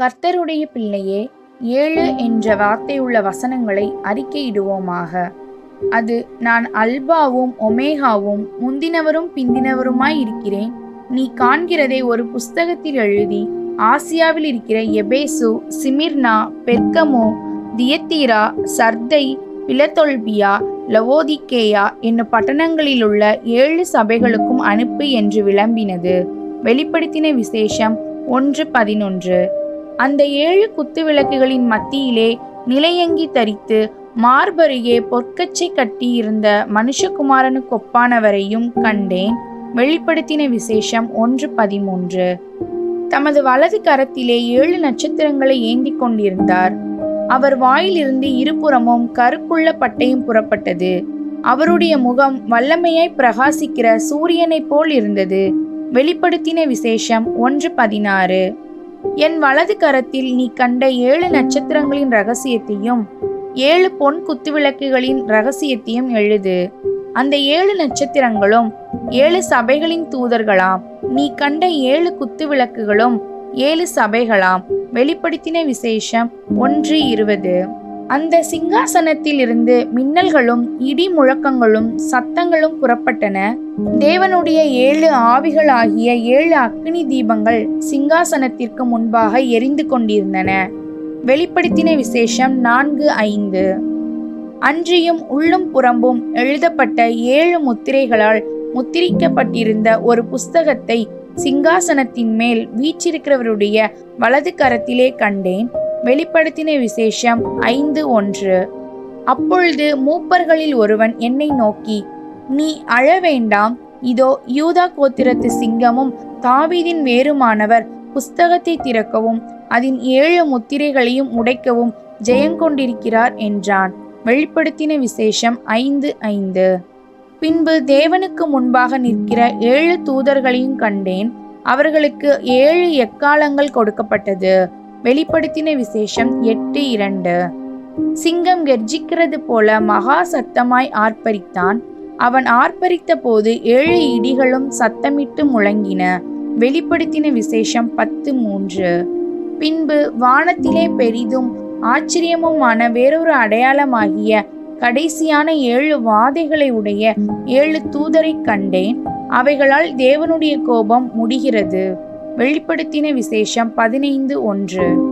கர்த்தருடைய பிள்ளையே ஏழு என்ற வார்த்தையுள்ள வசனங்களை அறிக்கையிடுவோமாக. அது நான் அல்பாவும் ஒமேகாவும் முந்தினவரும் பிந்தினவருமாய் இருக்கிறேன். நீ காண்கிறதை ஒரு புஸ்தகத்தில் எழுதி ஆசியாவில் இருக்கிற எபேசு சிமிர்னா பெர்கமோ தியத்தீரா சர்தை பிலத்தொல்பியா லவோதிக்கேயா என்னும் பட்டணங்களிலுள்ள ஏழு சபைகளுக்கும் அனுப்பு என்று விளம்பினது. வெளிப்படுத்தின விசேஷம் ஒன்று பதினொன்று. அந்த ஏழு குத்து விளக்குகளின் மத்தியிலே நிலையங்கி தரித்து மார்பருகே பொற்கச்சை கட்டியிருந்த மனுஷகுமாரனுக்கு ஒப்பானவரையும் கண்டேன். வெளிப்படுத்தின விசேஷம் ஒன்று பதிமூன்று. தமது வலது கரத்திலே ஏழு நட்சத்திரங்களை ஏந்தி கொண்டிருந்தார். அவர் வாயிலிருந்து இருபுறமும் கருக்குள்ள பட்டையும் புறப்பட்டது. அவருடைய முகம் வல்லமையாய் பிரகாசிக்கிற சூரியனைப் போல் இருந்தது. வெளிப்படுத்தின விசேஷம் ஒன்று பதினாறு. என் வலது கரத்தில் நீ கண்ட ஏழு நட்சத்திரங்களின் ரகசியத்தையும் ஏழு பொன் குத்துவிளக்குகளின் ரகசியத்தையும் எழுது. அந்த ஏழு நட்சத்திரங்களும் ஏழு சபைகளின் தூதர்களாம். நீ கண்ட ஏழு குத்துவிளக்குகளும் ஏழு சபைகளாம். வெளிப்படுத்தின விசேஷம் ஒன்று இருபது. அந்த சிங்காசனத்தில் இருந்து மின்னல்களும் இடி முழக்கங்களும் சத்தங்களும் புறப்பட்டன. தேவனுடைய ஏழு ஆவிகள் ஆகிய ஏழு அக்னி தீபங்கள் சிங்காசனத்திற்கு முன்பாக எரிந்து கொண்டிருந்தன. வெளிப்படுத்தின விசேஷம் நான்கு ஐந்து. அன்றியும் உள்ளும் புறம்பும் எழுதப்பட்ட ஏழு முத்திரைகளால் முத்திரிக்கப்பட்டிருந்த ஒரு புஸ்தகத்தை சிங்காசனத்தின் மேல் வீற்றிருக்கிறவருடைய வலது கரத்திலே கண்டேன். வெளிப்படுத்தின விசேஷம் ஐந்து ஒன்று. அப்பொழுது மூப்பர்களில் ஒருவன் என்னை நோக்கி நீ அழ வேண்டாம். இதோ யூதா கோத்திரத்து சிங்கமும் தாவீதின் வேறுமானவர் புஸ்தகத்தை திறக்கவும் அதன் ஏழு முத்திரைகளையும் உடைக்கவும் ஜெயங்கொண்டிருக்கிறார் என்றான். வெளிப்படுத்தின விசேஷம் ஐந்து ஐந்து. பின்பு தேவனுக்கு முன்பாக நிற்கிற ஏழு தூதர்களையும் கண்டேன். அவர்களுக்கு ஏழு எக்காலங்கள் கொடுக்கப்பட்டது. வெளிப்படுத்தின விசேஷம் எட்டு இரண்டு. சிங்கம் கெர்ஜிக்கிறது போல மகா சத்தமாய் ஆர்ப்பரித்தான். அவன் ஆர்ப்பரித்த போது ஏழு இடிகளும் சத்தமிட்டு முழங்கின. வெளிப்படுத்தின விசேஷம் பத்து மூன்று. பின்பு வானத்திலே பெரிதும் ஆச்சரியமுமான வேறொரு அடையாளமாகிய கடைசியான ஏழு வாதைகளை உடைய ஏழு தூதரை கண்டேன். அவைகளால் தேவனுடைய கோபம் முடிகிறது. வெளிப்படுத்தின விசேஷம் பதினைந்து ஒன்று.